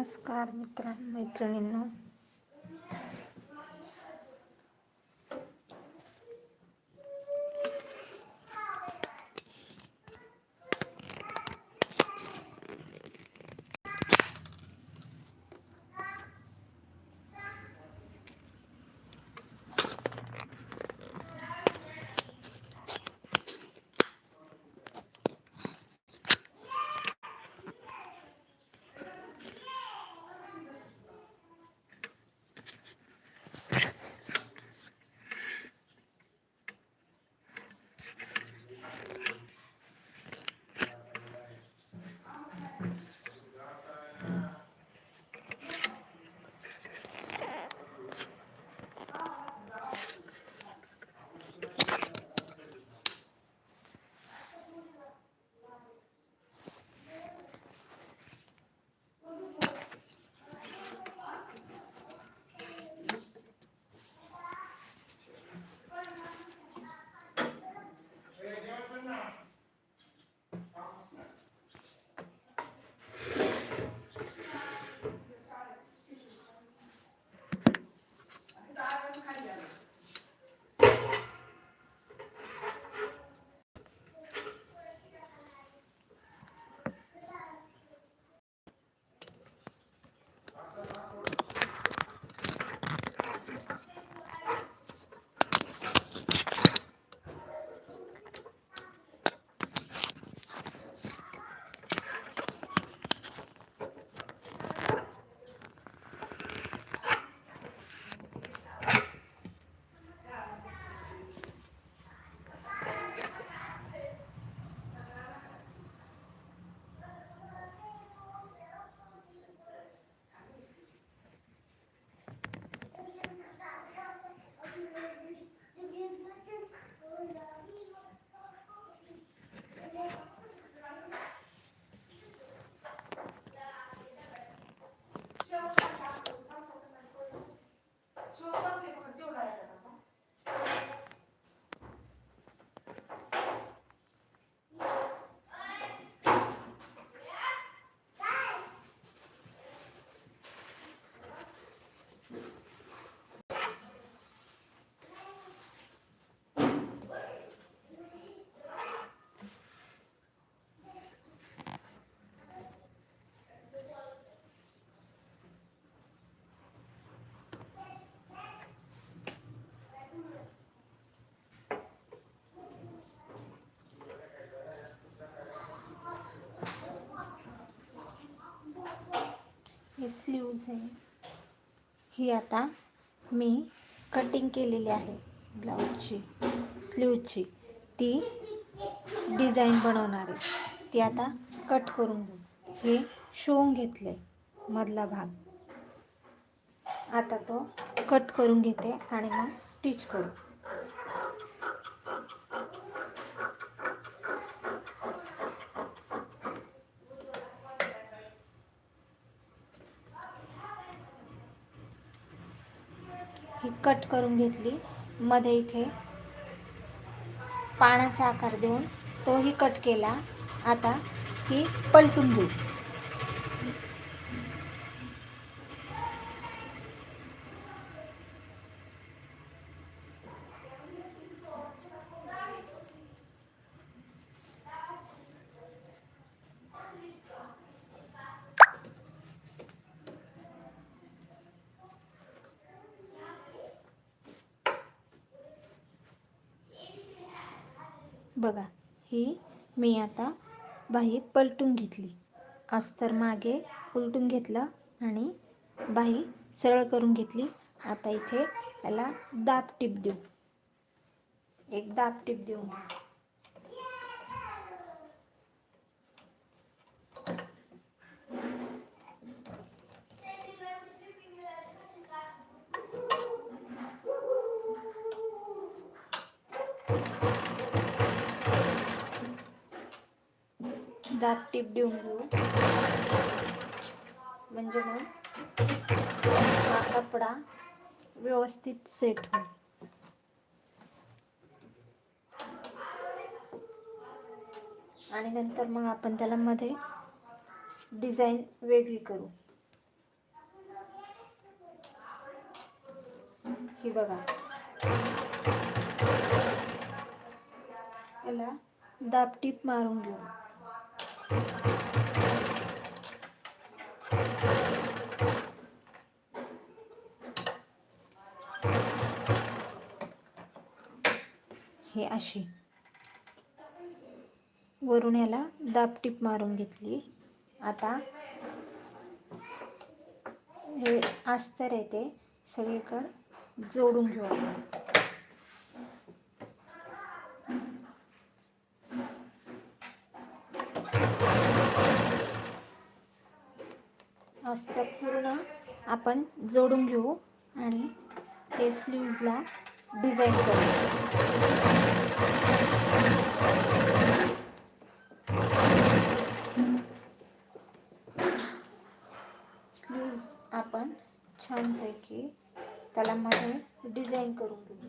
नमस्कार मित्रां मैत्रिणींनो. स्लीव्ज आहे ही आता मी कटिंग केलेली आहे ब्लाऊजची स्लीवची ती डिझाईन बनवणार आहे. ती आता कट करून घेऊ. हे शिवून घेतले मधला भाग. आता तो कट करून घेते आणि मग स्टिच करू. ही कट करून घेतली. मध्ये इथे पानाचा आकार देऊन तोही कट केला. आता ही पलटून घेऊ बघा ही मी आता बाही पलटून घेतली. अस्तर मागे उलटून घेतलं आणि बाही सरळ करून घेतली. आता इथे याला दाब टीप देऊ. एक दाब टीप देऊ. दात टीप देऊन घेऊ. म्हणजे मग हा कपडा व्यवस्थित सेट होईल. आणि नंतर मग आपण त्याला मध्ये डिझाईन वेगळी करू. ही बघा. याला दाबटीप मारून घेऊ. हे अशी. वरून याला दाबटीप मारून घेतली. आता हे अस्तर आहे ते. सगळीकडं जोडून घेऊ आपण पूर्ण आपण जोडून घेऊ आणि हे स्लीव्जला डिझाईन करू स्लीव्ज आपण छानपैकी त्याला मध्ये डिझाईन करून घेऊ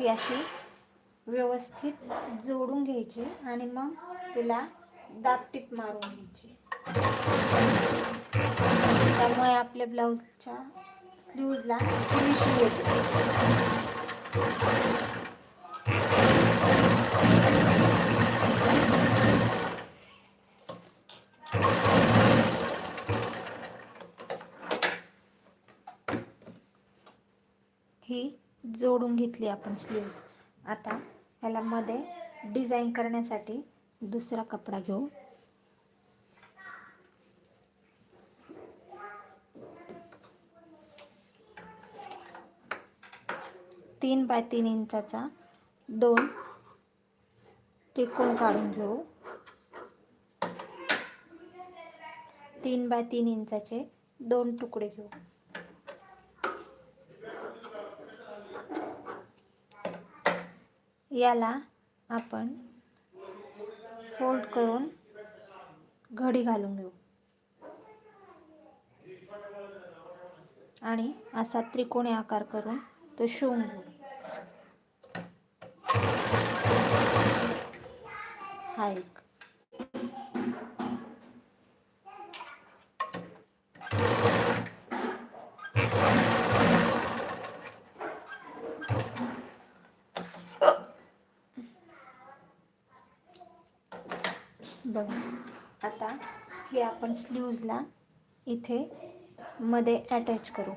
ही अशी व्यवस्थित जोडून घ्यायची आणि मग तिला दाबटीप मारून घ्यायची. त्यामुळे आपल्या ब्लाऊजच्या स्लीवजला फिनिशिंग येते ही जोडून घेतली आपण स्लीव्स आता ह्याला मध्ये डिझाईन करण्यासाठी दुसरा कपडा घेऊ. तीन बाय तीन इंचाचा दोन त्रिकोण काढून घेऊ. तीन बाय तीन इंचाचे दोन तुकडे घेऊ. याला आपण फोल्ड करून घडी घालून घेऊ. आणि असा त्रिकोणी आकार करून तो शिवून घेऊ. हा एक. बघा. आता हे आपण स्लीव्जला इथे मध्ये अटॅच करू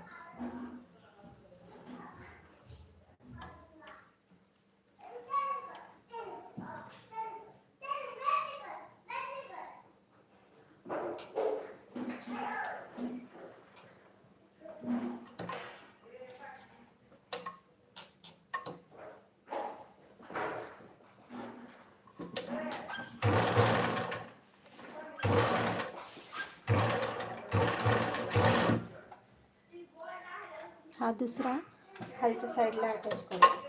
हा दुसरा खालच्या साईडला अटॅच करू.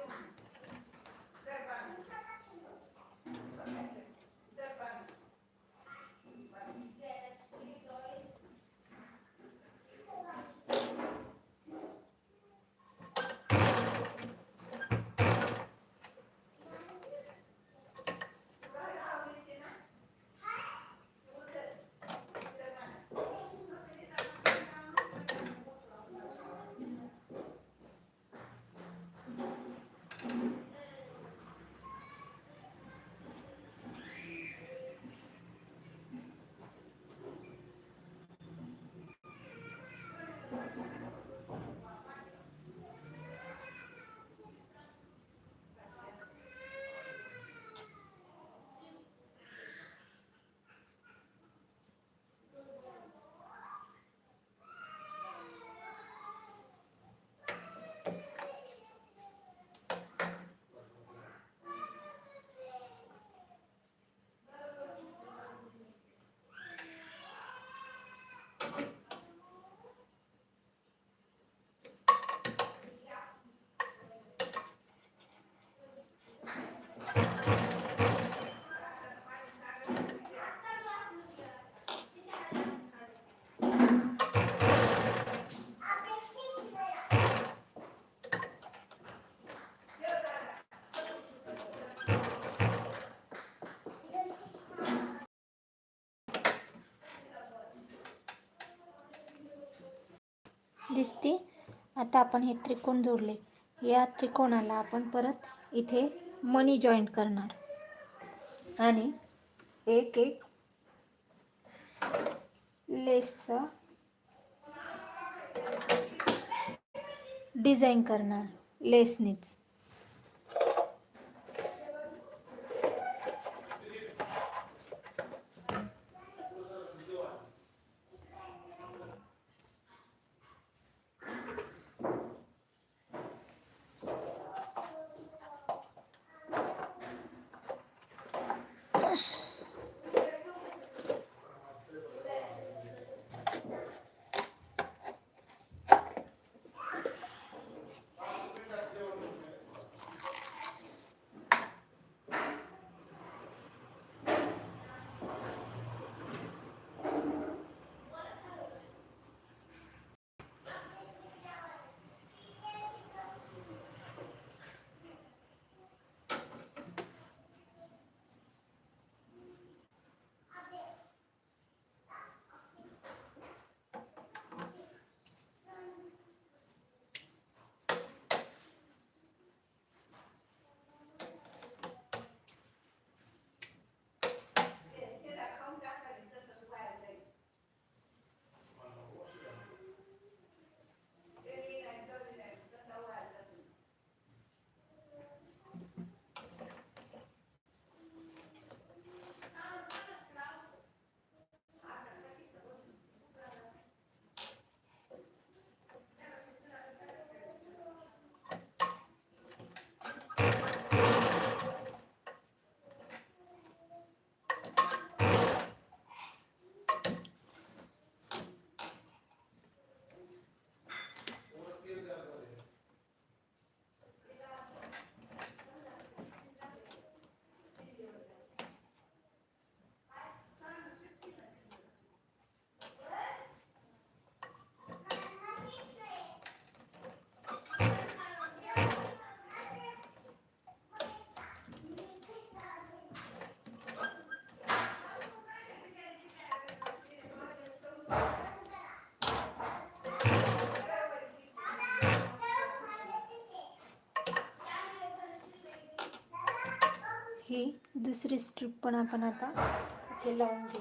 दिसते. आता आपण हे त्रिकोण जोडले. या त्रिकोणाला आपण परत इथे मनी जॉईंट करणार. आणि एक एक लेसचा डिझाईन करणार. लेसनीच. ही दुसरी स्ट्रीप पण आपण आता इथे लावून घेऊ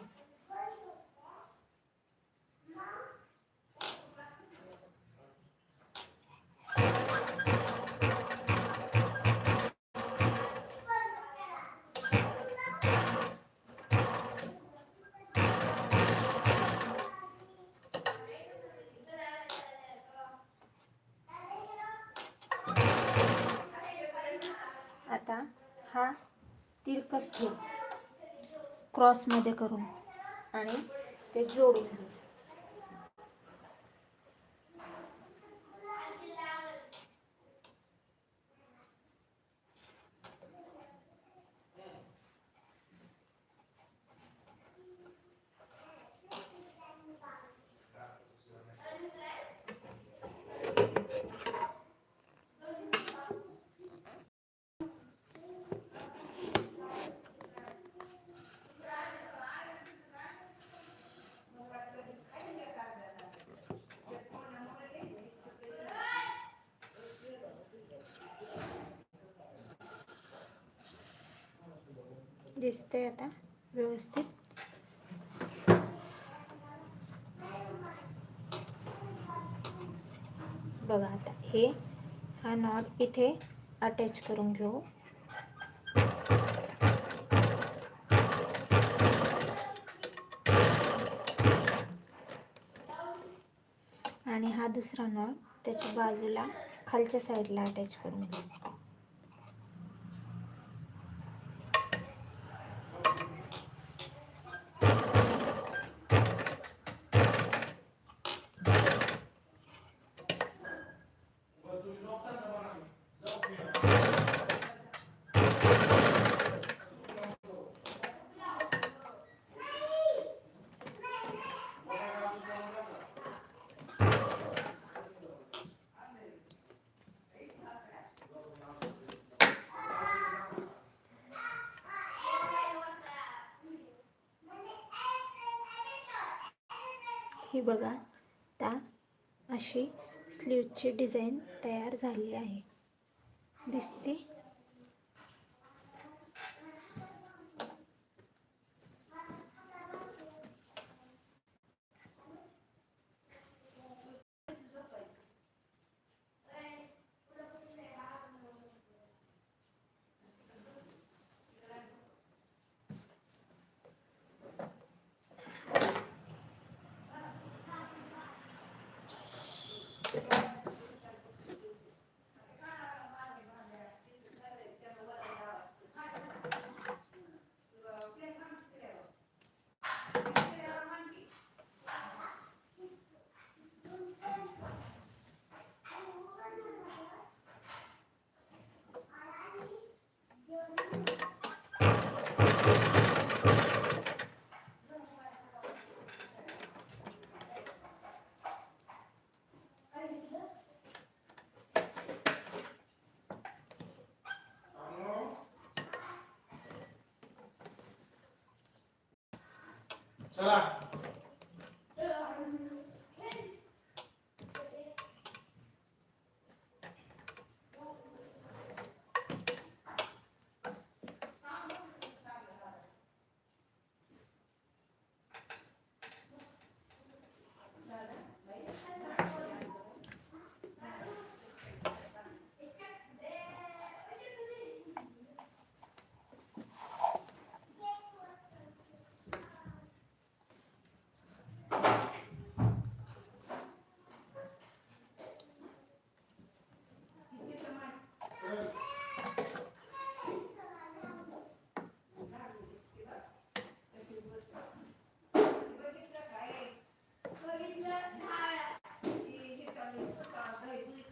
आता हा तिरकस घेऊ क्रॉसमध्ये करून आणि ते जोडून घेऊ दिसतंय आता व्यवस्थित. बघा आता हे हा नॉट इथे अटॅच करून घेऊ. आणि हा दुसरा नॉट त्याच्या बाजूला खालच्या साईडला अटॅच करून घेऊ हे बघा त्या अशी स्लीवची डिझाईन तयार झाली आहे. दिसते. चला.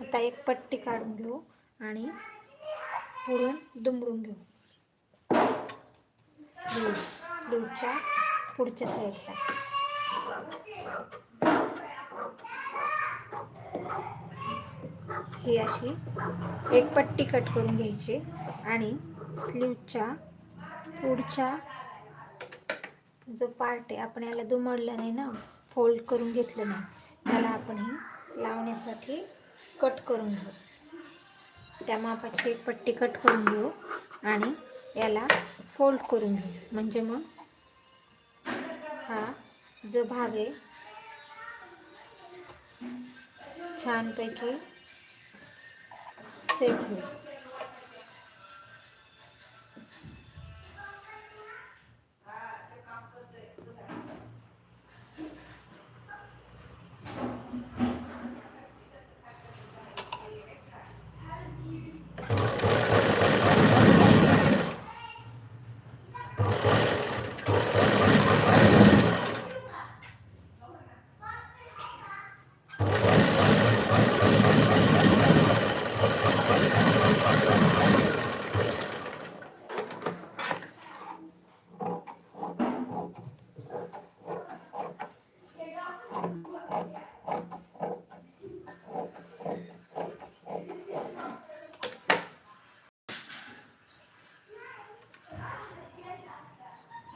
आता एक पट्टी काढून घेऊ आणि पुढून दुमडून घेऊ. स्लीव स्लीवच्या पुढच्या साईडला. ही अशी एक पट्टी कट करून घ्यायची आणि स्लीवच्या पुढच्या जो पार्ट आहे आपण याला दुमडलं नाही ना फोल्ड करून घेतलं नाही त्याला आपण ही लावण्यासाठी कट करून घेऊ. त्या मापाची एक पट्टी कट करून घेऊ आणि याला फोल्ड करून घेऊ. म्हणजे मग हा जो भाग आहे छानपैकी सेट होईल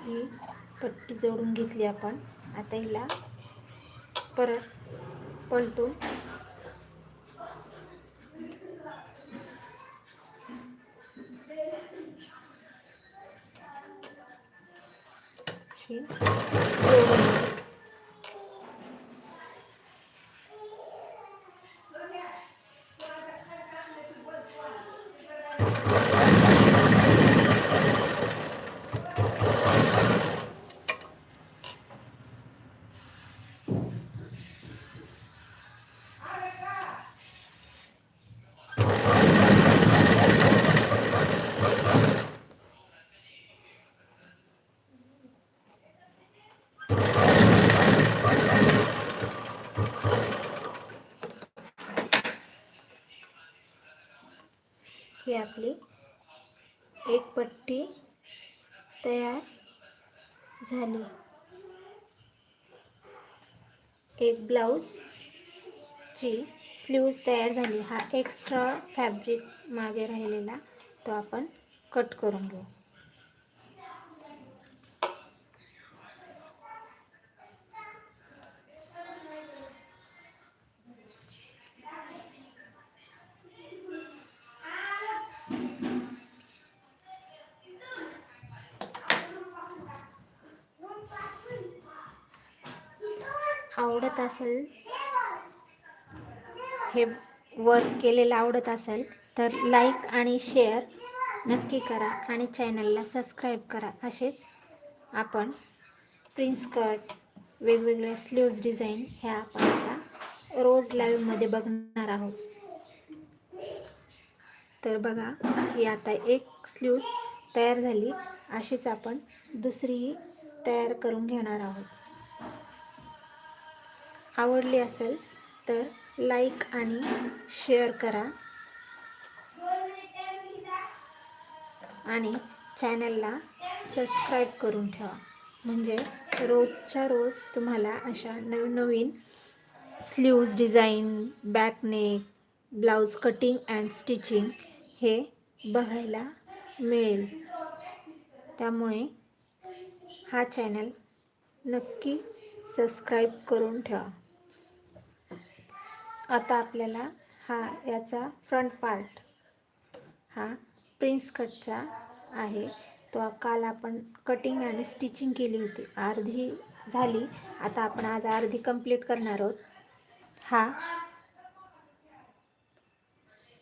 ही पट्टी जोडून घेतली आपण. आता हिला परत पलटून जोडून ही आपली एक पट्टी तयार झाली. एक ब्लाऊजची स्लीव्ज तयार झाली. हा एक्स्ट्रा फॅब्रिक मागे राहिलेला तो आपण कट करून घेऊ. असेल हे वर्क केलेलं आवडत असेल तर लाईक आणि शेअर नक्की करा आणि चॅनलला सबस्क्राईब करा. असेच आपण प्रिन्स कट वेगवेगळ्या स्लीव्ज डिझाईन ह्या आपण आता रोज लाईव्हमध्ये बघणार आहोत. तर बघा ही आता एक स्लीव्ज तयार झाली. अशीच आपण दुसरीही तयार करून घेणार आहोत. आवडली असेल तर लाईक आणि शेअर करा. आणि चॅनलला सबस्क्राईब करून ठेवा. म्हणजे रोजच्या रोज तुम्हाला अशा नवनवीन sleeves design back neck blouse cutting and stitching हे बघायला मिळेल. त्यामुळे हा चॅनल नक्की सबस्क्राईब करून ठेवा. आता आपल्याला हा याचा फ्रंट पार्ट हा प्रिन्स कटचा आहे. तो काल आपण कटिंग आणि स्टिचिंग केली होती. अर्धी झाली. आता आपण आज अर्धी कंप्लीट करणार आहोत. हा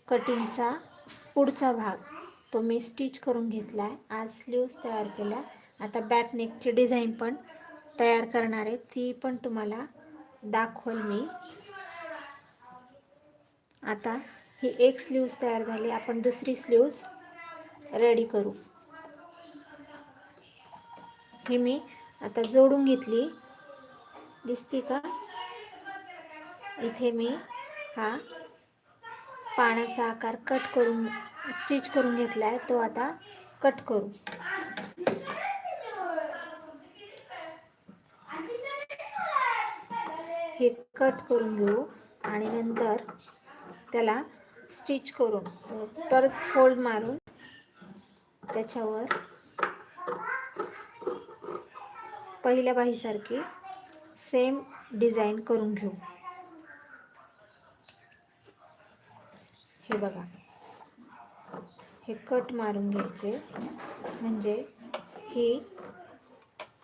कटिंगचा पुढचा भाग. तो मी स्टिच करून घेतला आहे आज स्लीव्स तयार केल्या. आता बॅक नेकची डिझाईन पण तयार करणार आहे. ती पण तुम्हाला दाखवल मी. आता ही एक स्लीव्ज तयार झाली. आपण दुसरी स्लीव्ज रेडी करू. ही मी आता जोडून घेतली. दिसते का? इथे मी हा पाण्याचा आकार कट करून स्टिच करून घेतला आहे. तो आता कट करू. हे कट करून घेऊ आणि नंतर त्याला स्टिच करून परत फोल्ड मारून त्याच्यावर पहिल्या बाहीसारखी सेम डिझाईन करून घेऊ. हे बघा. हे कट मारून घ्यायचे. म्हणजे ही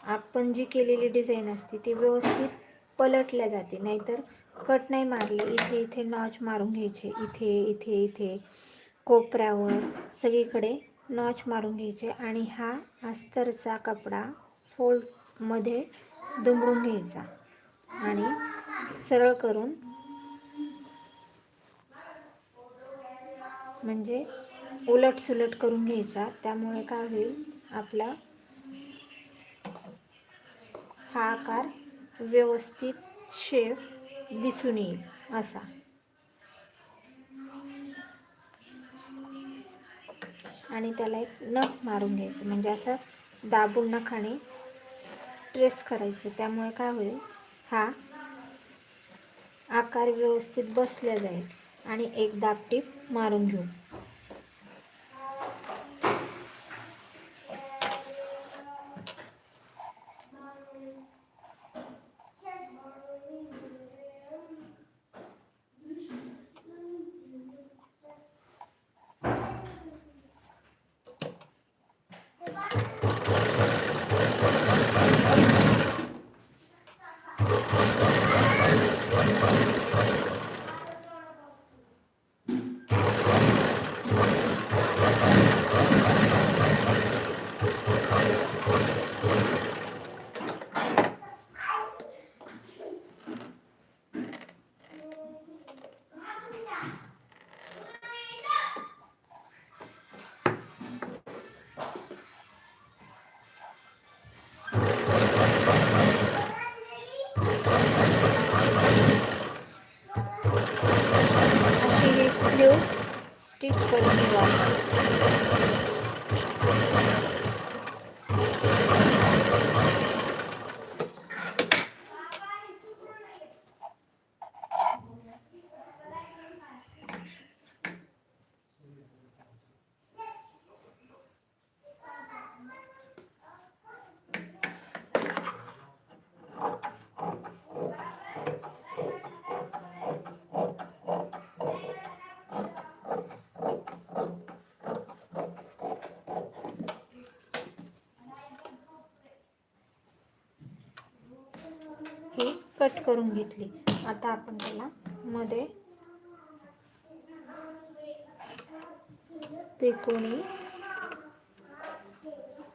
आपण जी केलेली डिझाईन असते ती व्यवस्थित पलटल्या जाते. नाहीतर कट नाही मारले. इथे इथे नॉच मारून घ्यायचे. इथे इथे इथे. कोपऱ्यावर सगळीकडे नॉच मारून घ्यायचे आणि हा अस्तरचा कपडा फोल्डमध्ये दुमडून घ्यायचा आणि सरळ करून म्हणजे उलट सुलट करून घ्यायचा. त्यामुळे काय होईल? आपला हा आकार व्यवस्थित शेप दिसून येईल असा. आणि त्याला एक नख मारून घ्यायचं म्हणजे असं दाबून नखाने ट्रेस करायचं. त्यामुळे काय होईल हा आकार व्यवस्थित बसल्या जाईल. आणि एक दाबटीप मारून घेऊ. ही कट करून घेतली. आता आपण त्याला मध्ये त्रिकोणी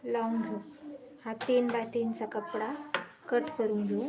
लावून घेऊ. हा तीन बाय तीनचा कपडा कट करून घेऊ.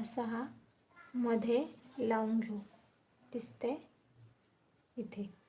असा हा मध्ये लावून घेऊ. दिसते इथे.